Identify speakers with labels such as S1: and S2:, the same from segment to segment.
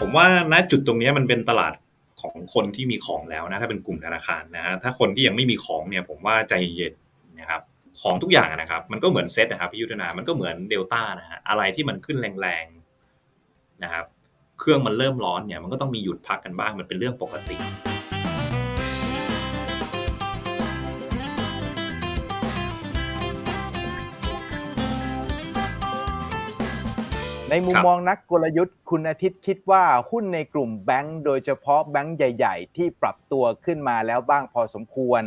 S1: ผมว่าณจุดตรงนี้มันเป็นตลาดของคนที่มีของแล้วนะถ้าเป็นกลุ่มธนาคารนะฮะถ้าคนที่ยังไม่มีของเนี่ยผมว่าใจเย็นนะครับของทุกอย่างนะครับ มันก็เหมือนเซตนะครับพี่ยุทธนา มันก็เหมือนเดลต้านะฮะอะไรที่มันขึ้นแรงๆนะครับ เครื่องมันเริ่มร้อนเนี่ยมันก็ต้องมีหยุดพักกันบ้างมันเป็นเรื่องปกติ
S2: ในมุม
S1: ครับ
S2: มองนักกลยุทธ์คุณอาทิตย์คิดว่าหุ้นในกลุ่มแบงก์โดยเฉพาะแบงก์ใหญ่ ๆ ที่ปรับตัวขึ้นมาแล้วบ้างพอสมควร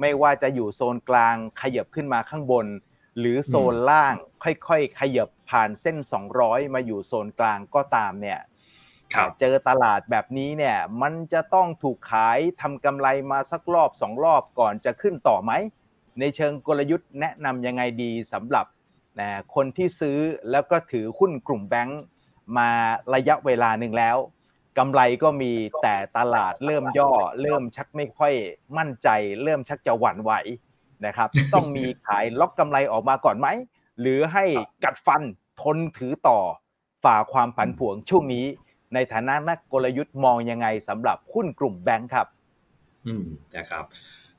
S2: ไม่ว่าจะอยู่โซนกลางขยับขึ้นมาข้างบน หรือโซนล่างค่อยๆ ขยับผ่านเส้น 200 มาอยู่โซนกลางก็ตามเนี่ย
S1: ครับ
S2: เจอตลาดแบบนี้เนี่ยมันจะต้องถูกขายทำกำไรมาสักรอบสองรอบก่อนจะขึ้นต่อไหมในเชิงกลยุทธ์แนะนำยังไงดีสำหรับ นะคนที่ซื้อแล้วก็ถือหุ้นกลุ่มแบงก์มาระยะเวลาหนึ่งแล้วกำไรก็มีแต่ตลาดเริ่มย่อ เริ่มชักไม่ค่อยมั่นใจ เริ่มชักจะหวั่นไหวนะครับ ต้องมีขายล็อกกำไรออกมาก่อนไหม หรือให้กัดฟันทนถือต่อฝ่าความผันผวนช่วงนี้ ในฐานะนักกลยุทธ์มองยังไงสำหรับหุ้นกลุ่มแบงก์ครับ
S1: อืมนะครับ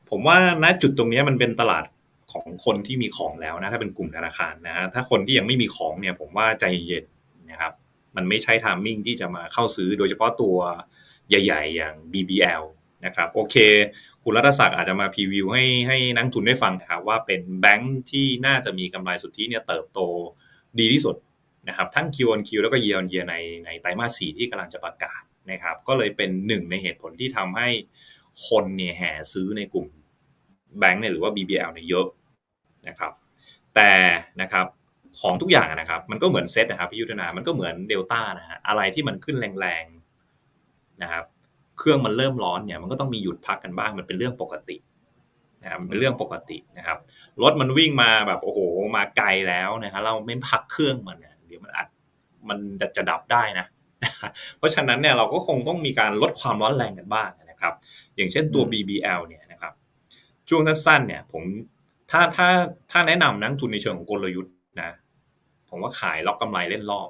S1: ผมว่าณจุดตรงนี้มันเป็นตลาด ของคนที่มีของแล้วนะถ้าเป็นกลุ่มธนาคารนะถ้าคนที่ยังไม่มีของเนี่ยผมว่าใจเย็นนะครับมันไม่ใช่ทามมิ่งที่จะมาเข้าซื้อโดยเฉพาะตัวใหญ่ ๆ อย่าง BBL นะครับโอเคคุณรัตศักดิ์อาจจะมาพรีวิวให้ให้นักทุนได้ฟังนะครับว่าเป็นแบงค์ที่น่าจะมีกำไรสุทธิเนี่ยเติบโตดีที่สุดนะครับทั้ง Q on Q แล้วก็ Year on Year ในในไตรมาส4ที่กำลังจะประกาศนะครับก็เลยเป็นหนึ่งในเหตุผลที่ทำให้คนเนี่ยแห่ซื้อในกลุ่ม แบงค์เนี่ยหรือว่า BBL เนี่ยเยอะนะครับ แต่นะครับของทุกอย่างนะครับ มันก็เหมือนเซตนะครับพี่ยุทธนา มันก็เหมือนเดลต้านะฮะอะไรที่มันขึ้นแรงๆนะครับ เครื่องมันเริ่มร้อนเนี่ยมันก็ต้องมีหยุดพักกันบ้างมันเป็นเรื่องปกตินะครับเป็นเรื่องปกตินะครับรถมันวิ่งมาแบบโอ้โหมาไกลแล้วนะครับเราไม่พักเครื่องมันเนี่ยเดี๋ยวมันอัดมันจะดับได้นะเพราะฉะนั้นเนี่ยเราก็คงต้องมีการลดความร้อนแรงกันบ้างนะครับ อย่างเช่นตัว BBL เนี่ย ช่วงสั้นๆเนี่ย ผมถ้าถ้าถ้าแนะนำนักทุนในเชิงของกลยุทธ์นะผมว่าขายล็อกกำไรเล่นรอบ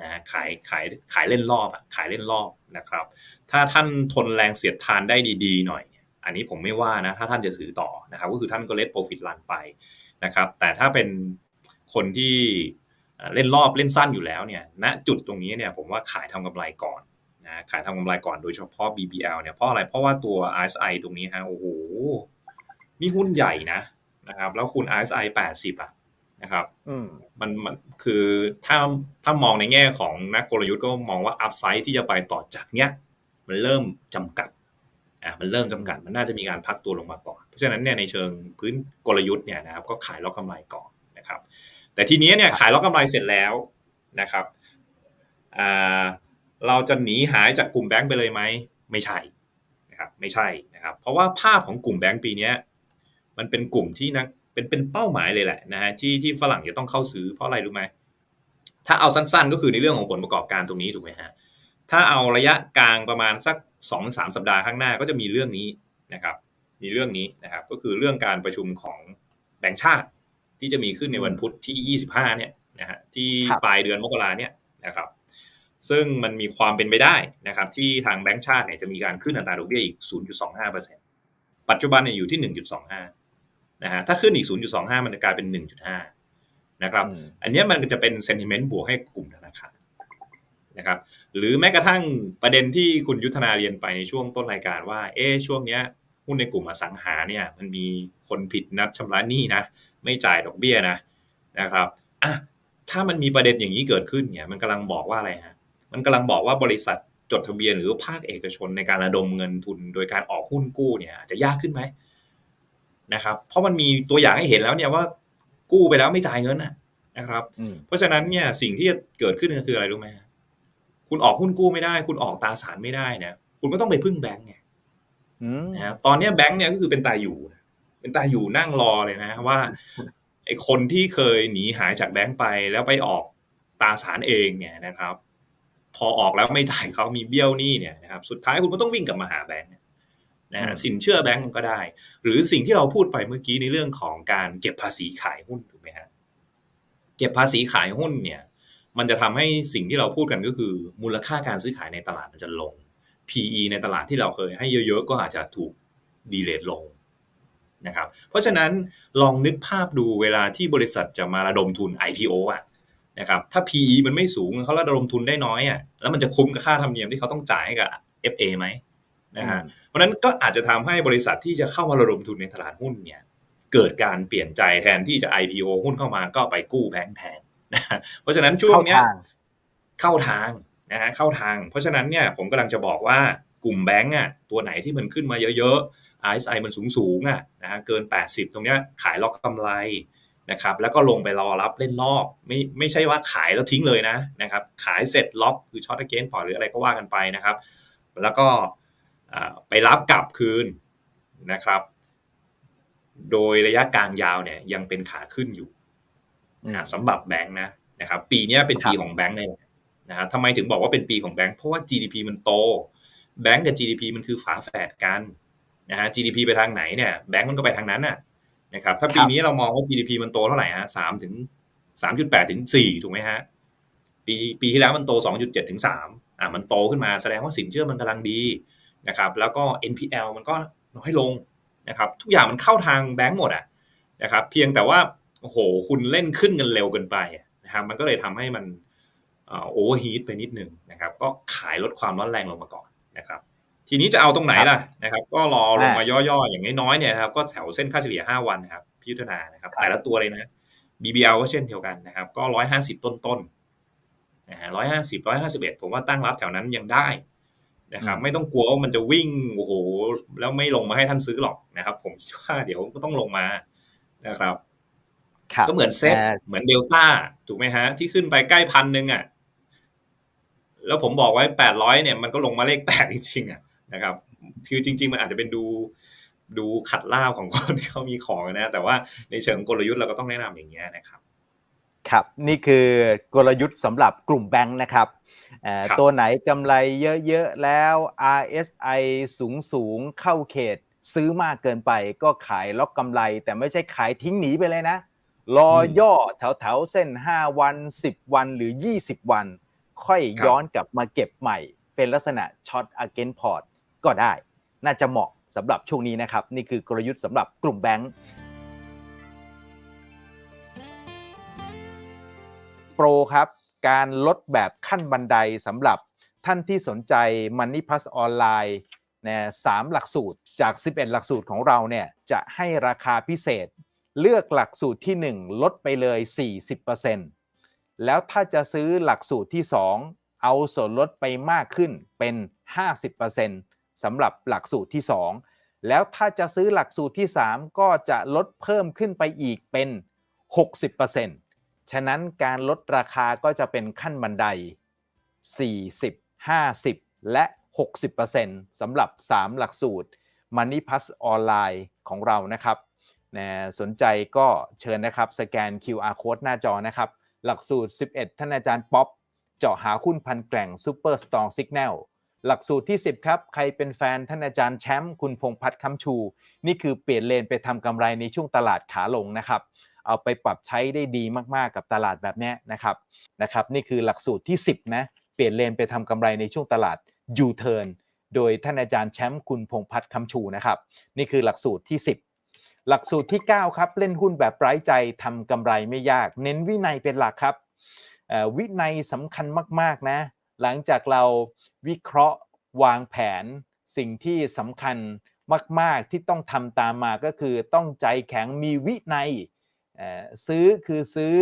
S1: นะขายขายขายเล่นรอบอะขายเล่นรอบนะครับ ถ้าท่านทนแรงเสียดทานได้ดีๆหน่อย อันนี้ผมไม่ว่านะ ถ้าท่านจะซื้อต่อนะครับ ก็คือท่านก็เล t โปรฟิตลันไปนะครับ แต่ถ้าเป็นคนที่เอ่อเล่นรอบเล่นสั้นอยู่แล้วเนี่ยณจุดตรงนี้เนี่ยผมว่าขายทำกำไรก่อน นะขายทำกำไรก่อนโดยเฉพาะ BBL เนี่ยเพราะอะไรเพราะว่าตัว RSI ตรงนี้ฮะโอ้โหนี่หุ้นใหญ่นะนะครับ แล้วคุณ RSI 80 อะนะครับ
S2: อืม
S1: มันมันคือถ้าถ้ามองในแง่ของนักกลยุทธ์ก็มองว่าอัพไซด์ที่จะไปต่อจากเนี้ย มันเริ่มจำกัดอะมันเริ่มจำกัดมันน่าจะมีการพักตัวลงมาก่อน เพราะฉะนั้นเนี่ยในเชิงพื้นกลยุทธ์เนี่ยนะครับ ก็ขายล็อกกำไรก่อนนะครับ แต่ทีนี้เนี่ยขายล็อกกำไรเสร็จแล้วนะครับอ่า เราจะหนีหายจากกลุ่มแบงก์ไปเลยไหมไม่ใช่นะครับไม่ใช่นะครับ เพราะว่าภาพของกลุ่มแบงก์ปีเนี้ยมันเป็นกลุ่มที่นักเป็นเป็นเป้าหมายเลยแหละนะฮะที่ที่ฝรั่งจะต้องเข้าซื้อเพราะอะไรรู้ไหมถ้าเอาสั้นๆ ก็คือในเรื่องของผลประกอบการตรงนี้ถูกไหมฮะถ้าเอาระยะกลางประมาณสักสองสามสัปดาห์ข้างหน้าก็จะมีเรื่องนี้นะครับ มีเรื่องนี้นะครับ ก็คือเรื่องการประชุมของแบงก์ชาติ ที่จะมีขึ้นในวันพุธที่ 25เนี่ยนะฮะที่
S2: ครับ
S1: ปลายเดือนมกราเนี่ยนะครับ ซึ่งมันมีความเป็นไปได้นะครับที่ทางแบงก์ชาติเนี่ยจะมีการขึ้นอัตราดอกเบี้ยอีก 0.25%ปัจจุบันเนี่ยอยู่ที่ 1.25 นะฮะถ้าขึ้นอีก 0.25 มันจะกลายเป็น 1.5 นะครับ
S2: อืม
S1: อันเนี้ยมันก็จะเป็นเซนติเมนต์บวกให้กลุ่มธนาคารนะครับหรือแม้กระทั่งประเด็นที่คุณยุทธนาเรียนไปในช่วงต้นรายการว่าเอ๊ะช่วงเนี้ยหุ้นในกลุ่มอสังหาเนี่ยมันมีคนผิดนัดชำระหนี้นะไม่จ่ายดอกเบี้ยนะนะครับอะถ้ามันมีประเด็นอย่างนี้เกิดขึ้นเนี่ยมันกำลังบอกว่าอะไรฮะ มันกำลังบอกว่าบริษัทจดทะเบียนหรือภาคเอกชนในการระดมเงินทุน โดยการออกหุ้นกู้เนี่ยอาจจะยากขึ้นไหมนะครับ เพราะมันมีตัวอย่างให้เห็นแล้วเนี่ยว่ากู้ไปแล้วไม่จ่ายเงินนะนะครับ
S2: อืม
S1: เพราะฉะนั้นเนี่ยสิ่งที่จะเกิดขึ้นก็คืออะไรรู้ไหมฮะคุณออกหุ้นกู้ไม่ได้ คุณออกตราสารไม่ได้เนี่ยคุณก็ต้องไปพึ่งแบงก์ไง
S2: อืม
S1: นะครับตอนเนี้ยแบงก์เนี่ยก็คือเป็นตายอยู่ เป็นตายอยู่นั่งรอเลยนะ ว่าไอ้คนที่เคยหนีหายจากแบงก์ไปแล้วไปออกตราสารเองเนี่ยนะครับ พอออกแล้วไม่จ่ายเขามีเบี้ยวหนี้เนี่ยนะครับสุดท้ายคุณก็ต้องวิ่งกลับมาหาแบงก์นะฮะสินเชื่อแบงก์มันก็ได้ หรือสิ่งที่เราพูดไปเมื่อกี้ในเรื่องของการเก็บภาษีขายหุ้นถูกไหมฮะเก็บภาษีขายหุ้นเนี่ย มันจะทำให้สิ่งที่เราพูดกันก็คือ มูลค่าการซื้อขายในตลาดมันจะลง PE ในตลาดที่เราเคยให้เยอะๆ ก็อาจจะถูกดีเลทลงนะครับ เพราะฉะนั้นลองนึกภาพดูเวลาที่บริษัทจะมาระดมทุน IPO อะ นะครับถ้า PE มันไม่สูงเขาระดมทุนได้น้อยอะแล้วมันจะคุ้มกับค่าธรรมเนียมที่เขาต้องจ่ายให้กับ FA ไหมนะฮะเพราะฉะนั้นก็อาจจะทำให้บริษัทที่จะเข้ามาระดมทุนในตลาดหุ้นเนี่ยเกิดการเปลี่ยนใจแทนที่จะ IPO หุ้นเข้ามาก็ไปกู้แบงก์แทนนะฮะเพราะฉะนั้นช่วงเนี้ย
S2: เข้าทาง
S1: เข้าทางนะฮะเข้าทาง เพราะฉะนั้นเนี่ยผมกำลังจะบอกว่ากลุ่มแบงก์อะตัวไหนที่มันขึ้นมาเยอะๆ RSI มันสูงสูงๆอะนะฮะเกิน 80 ตรงเนี้ยขายล็อกกำไร นะครับแล้วก็ลงไปรอรับเล่นรอบไม่ไม่ใช่ว่าขายแล้วทิ้งเลยนะนะครับขายเสร็จล็อกคือช็อตเกนพอหรืออะไรก็ว่ากันไปนะครับ แล้วก็อ่าไปรับกลับคืนนะครับ โดยระยะกลางยาวเนี่ยยังเป็นขาขึ้นอยู่
S2: อืม
S1: นะสำหรับแบงค์นะนะครับ ปีเนี้ยเป็นปี
S2: ครับ
S1: ของแบงค์เลยนะครับทำไมถึงบอกว่าเป็นปีของแบงค์เพราะว่า GDP มันโต แบงค์กับ GDP มันคือฝาแฝดกันนะฮะ GDP ไปทางไหนเนี่ยแบงค์มันก็ไปทางนั้นน่ะ นะครับถ้าปีนี้เรามองว่า GDP มันโตเท่าไหร่ฮะสามถึงสามจุดแปดถึงสี่ถูกไหมฮะปีปีที่แล้วมันโตสองจุดเจ็ดถึงสามอะมันโตขึ้นมาแสดงว่าสินเชื่อมันกำลังดีนะครับแล้วก็ NPL มันก็น้อยลงนะครับทุกอย่างมันเข้าทางแบงก์หมดอะนะครับเพียงแต่ว่าโอ้โหคุณเล่นขึ้นกันเร็วเกินไปอะนะครับมันก็เลยทำให้มันโอเวอร์ฮีทไปนิดนึงนะครับก็ขายลดความร้อนแรงลงมาก่อนนะครับ ทีนี้จะเอาตรงไหนล่ะนะครับ ก็รอลงมาย่อๆ อย่างน้อยๆเนี่ยนะครับก็แถวเส้นค่าเฉลี่ย 5 วันนะครับพิจารณานะครับแต่ละตัวเลยนะ BBL ก็เช่นเดียวกันนะครับ ก็ 150 ต้นๆนะฮะ150 151ผมว่าตั้งรับแถวนั้นยังได้นะครับ ไม่ต้องกลัวว่ามันจะวิ่งโอ้โหแล้วไม่ลงมาให้ท่านซื้อหรอกนะครับ ผมคิดว่าเดี๋ยวก็ต้องลงมานะครับ
S2: ครับ
S1: ก็เหมือนเซต
S2: แต่
S1: เหมือนเดลต้าถูกไหมฮะ ที่ขึ้นไปใกล้พันหนึ่งอะแล้วผมบอกไว้แปดร้อยเนี่ยมันก็ลงมาเลขแปดจริงๆอะ นะครับ คือจริง ๆ มันอาจจะเป็นดูดูขัดล่าบของคนที่เขามีของนะ แต่ว่าในเชิงกลยุทธ์เราก็ต้องแนะนำอย่างเงี้ยนะครับ
S2: ครับ นี่คือกลยุทธ์สำหรับกลุ่มแบงค์นะครับเอ่อ
S1: ครับ
S2: ตัวไหนกำไรเยอะๆ แล้ว RSI สูงสูงๆ เข้าเขตซื้อมากเกินไปก็ขายล็อกกำไร แต่ไม่ใช่ขายทิ้งหนีไปเลยนะ รอย่อแถวๆ เส้น 5 วัน 10 วันหรือ 20 วัน ค่อยย้อนกลับมาเก็บใหม่ เป็นลักษณะช็อต against port ก็ ก็ได้ น่าจะเหมาะสำหรับช่วงนี้นะครับ นี่คือกลยุทธ์สำหรับกลุ่มแบงค์โปรครับ การลดแบบขั้นบันไดสำหรับท่านที่สนใจ Money Plus ออนไลน์นะสามหลักสูตรจาก 11 หลักสูตรของเราเนี่ยจะให้ราคาพิเศษ เลือกหลักสูตรที่ 1 ลดไปเลย 40%แล้วถ้าจะซื้อหลักสูตรที่ 2 เอาส่วนลดไปมากขึ้นเป็น 50% สำหรับหลักสูตรที่ 2 แล้วถ้าจะซื้อหลักสูตรที่ 3 ก็จะลดเพิ่มขึ้นไปอีกเป็น 60%ฉะนั้นการลดราคาก็จะเป็นขั้นบันได 40 50 และ 60%สำหรับ 3 หลักสูตร Money Plus ออนไลน์ของเรานะครับนะสนใจก็เชิญนะครับ สแกน QR Code หน้าจอนะครับ หลักสูตร 11 ท่านอาจารย์ป๊อป เจาะหาหุ้นพันแกร่ง Super Strong Signal หลักสูตรที่ 10 ครับ ใครเป็นแฟนท่านอาจารย์แชมป์คุณพงพัฒน์คำชู นี่คือเปลี่ยนเลนไปทำกำไรในช่วงตลาดขาลงนะครับ เอาไปปรับใช้ได้ดีมากๆกับตลาดแบบนี้นะครับนะครับ นี่คือหลักสูตรที่ 10 นะ เปลี่ยนเลนไปทำกำไรในช่วงตลาด U-turn โดยท่านอาจารย์แชมป์คุณพงพัฒน์คำชูนะครับ นี่คือหลักสูตรที่ 10 หลักสูตรที่ 9 ครับ เล่นหุ้นแบบไร้ใจทำกำไรไม่ยาก เน้นวินัยเป็นหลักครับอ่อวินัยสำคัญมากๆนะ หลังจากเราวิเคราะห์วางแผนสิ่งที่สำคัญมาก ๆ ที่ต้องทำตามมาก็คือต้องใจแข็งมีวินัยซื้อคือซื้อ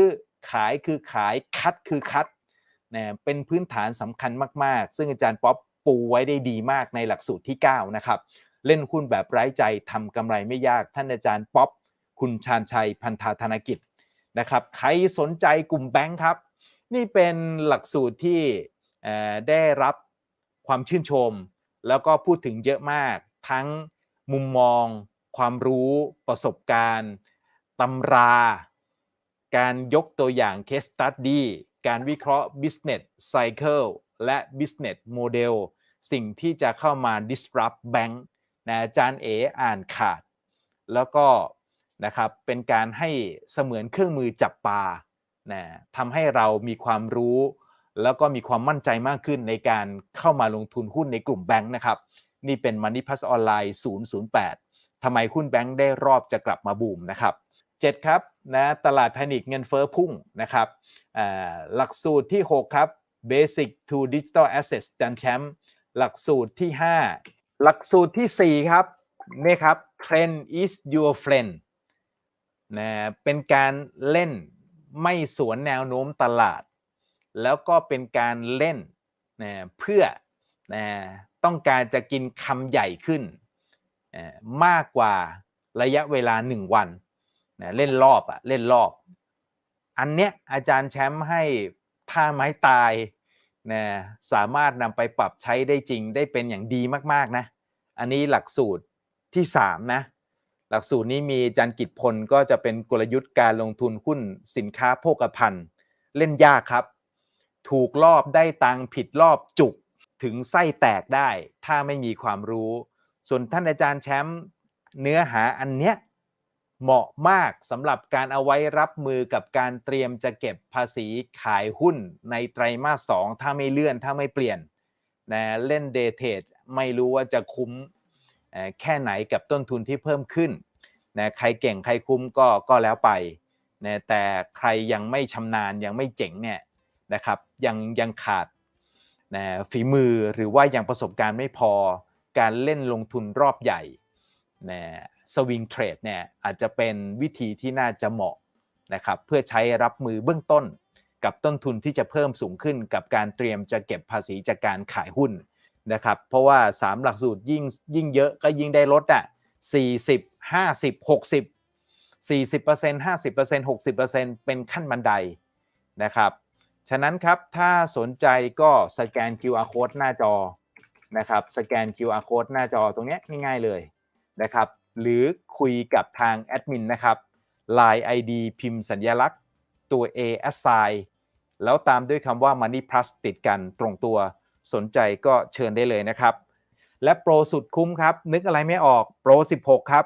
S2: ขายคือขายคัดคือคัดนะเป็นพื้นฐานสำคัญมาก ๆ ซึ่งอาจารย์ป๊อปปูไว้ได้ดีมากในหลักสูตรที่ 9 นะครับ เล่นหุ้นแบบไร้ใจทำกำไรไม่ยากท่านอาจารย์ป๊อปคุณชาญชัยพันธาธนกิจนะครับ ใครสนใจกลุ่มแบงค์ครับ นี่เป็นหลักสูตรที่ ได้รับความชื่นชม แล้วก็พูดถึงเยอะมาก ทั้งมุมมอง ความรู้ประสบการณ์ตำรา การยกตัวอย่าง case study การวิเคราะห์ business cycle และ business model สิ่งที่จะเข้ามา disrupt bank นะอาจารย์เออ่านขาด แล้วก็นะครับเป็นการให้เสมือนเครื่องมือจับปลานะทำให้เรามีความรู้ แล้วก็มีความมั่นใจมากขึ้นในการเข้ามาลงทุนหุ้นในกลุ่มแบงค์นะครับ นี่เป็น Money Plus ออนไลน์008ทำไมหุ้นแบงค์ได้รอบจะกลับมาบูมนะครับ7ครับนะตลาดแพนิคเงินเฟอ้อพุ่งนะครับหลักสูตรที่ 6 ครับ Basic to Digital Assets จันแชมป์หลักสูตรที่ 5 หลักสูตรที่ 4 ครับนี่ครับ Trend is your friend นะเป็นการเล่นไม่สวนแนวโน้มตลาด แล้วก็เป็นการเล่นนะเพื่อนะต้องการจะกินคำใหญ่ขึ้นนะมากกว่าระยะเวลา 1 วันนะเล่นรอบอะเล่นรอบ อันเนี้ยอาจารย์แชมป์ให้ท่าไม้ตายนะสามารถนำไปปรับใช้ได้จริงได้เป็นอย่างดีมากๆนะ อันนี้หลักสูตรที่ 3 นะ หลักสูตรนี้มีจารย์กิจพลก็จะเป็นกลยุทธ์การลงทุนหุ้นสินค้าโภคภัณฑ์ เล่นยากครับ ถูกรอบได้ตังค์ผิดรอบจุกถึงไส้แตกได้ ถ้าไม่มีความรู้ ส่วนท่านอาจารย์แชมป์เนื้อหาอันเนี้ยเหมาะมากสำหรับการเอาไว้รับมือกับการเตรียมจะเก็บภาษีขายหุ้นในไตรมาสสองถ้าไม่เลื่อนถ้าไม่เปลี่ยนนะเล่นเดเทดไม่รู้ว่าจะคุ้มแค่ไหนกับต้นทุนที่เพิ่มขึ้นนะใครเก่งใครคุ้มก็ก็แล้วไปนะแต่ใครยังไม่ชำนาญยังไม่เจ๋งเนี่ย นะครับยังยังขาดนะฝีมือหรือว่ายังประสบการณ์ไม่พอการเล่นลงทุนรอบใหญ่นะสวิงเทรดเนี่ยอาจจะเป็นวิธีที่น่าจะเหมาะนะครับเพื่อใช้รับมือเบื้องต้นกับต้นทุนที่จะเพิ่มสูงขึ้นกับการเตรียมจะเก็บภาษีจากการขายหุ้นนะครับเพราะว่า 3 หลักสูตรยิ่งยิ่งเยอะก็ยิ่งได้ลดอะ40 50 60 40% 50% 60%เป็นขั้นบันไดนะครับ ฉะนั้นครับถ้าสนใจก็สแกน QR code หน้าจอนะครับสแกน QR code หน้าจอตรงนี้ง่ายๆเลยนะครับหรือคุยกับทางแอดมินนะครับ Line ID พิมพ์สัญลักษณ์ตัว A assign แล้วตามด้วยคำว่า Money Plus ติดกันตรงตัวสนใจก็เชิญได้เลยนะครับ และโปรสุดคุ้มครับ นึกอะไรไม่ออกโปร 16 ครับ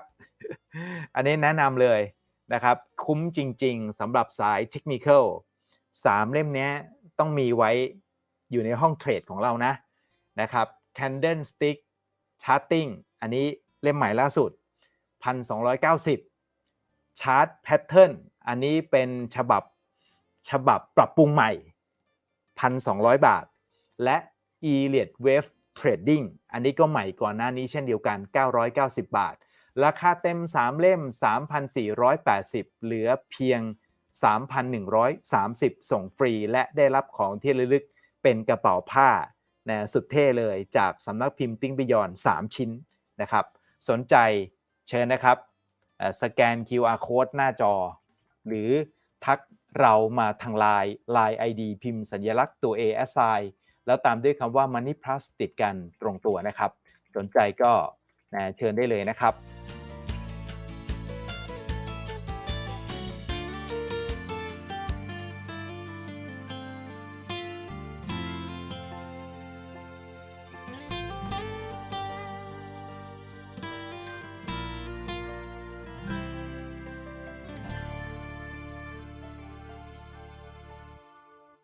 S2: อันนี้แนะนำเลยนะครับ คุ้มจริงๆสำหรับสายเทคนิคอล สามเล่มนี้ต้องมีไว้อยู่ในห้องเทรดของเรานะนะครับ Candlestick Charting อันนี้เล่มใหม่ล่าสุด 1,290 Chart Pattern อันนี้เป็นฉบับฉบับปรับปรุงใหม่ 1,200 บาท และ e l i o t Wave Trading อันนี้ก็ใหม่ก่อนหน้านี้เช่นเดียวกัน 990 บาท ราคาเต็ม 3 เล่ม 3,480 เหลือเพียง 3,130 ส่งฟรี และได้รับของที่ระลึกเป็นกระเป๋าผ้านะสุดเท่เลยจากสำนักพิมพ์ติ้งบิยอน 3 ชิ้นนะครับ สนใจเชิญนะครับ สแกน QR code หน้าจอ หรือทักเรามาทาง Line Line ID พิมพ์สัญลักษณ์ตัว ASI แล้วตามด้วยคำว่า Money Plus ติดกันตรงตัวนะครับ สนใจก็นะเชิญได้เลยนะครับ